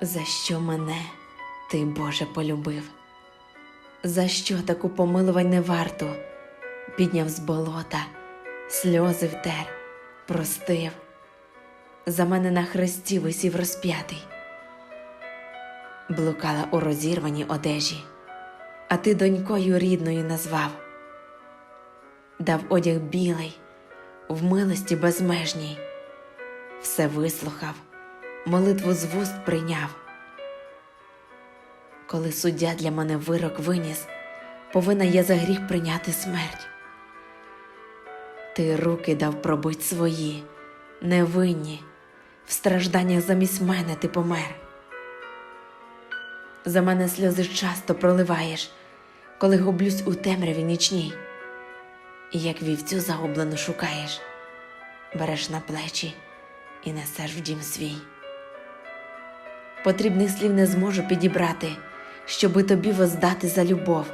За що мене ти, Боже, полюбив? За що таку помилувань не варту? Підняв з болота, сльози втер, простив. За мене на хресті висів розп'ятий. Блукала у розірваній одежі, а ти донькою рідною назвав. Дав одяг білий, в милості безмежній, все вислухав, молитву з вуст прийняв. Коли суддя для мене вирок виніс, повинна я за гріх прийняти смерть. Ти руки дав пробить свої, невинні, в стражданнях замість мене ти помер. За мене сльози часто проливаєш, коли гублюсь у темряві нічній, і як вівцю загублену шукаєш, береш на плечі і несеш в дім свій. Потрібних слів не зможу підібрати, щоби тобі воздати за любов.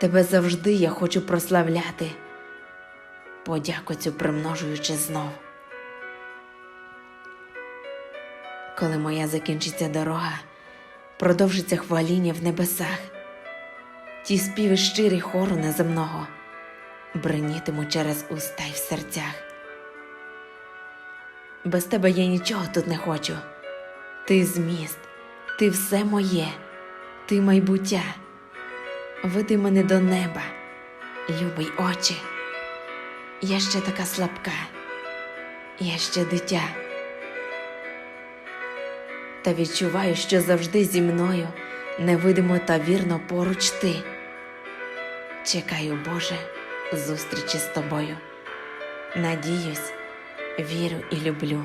Тебе завжди я хочу прославляти, подяку цю примножуючи знов. Коли моя закінчиться дорога, продовжиться хваління в небесах, ті співи щирі хору неземного бринітиму через уста й в серцях. Без тебе я нічого тут не хочу. Ти зміст, ти все моє, ти майбуття. Веди мене до неба, любий очі. Я ще така слабка, я ще дитя. Та відчуваю, що завжди зі мною невидимо та вірно поруч ти. Чекаю, Боже, зустрічі з тобою. Надіюсь, вірю і люблю.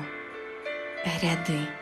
Ряди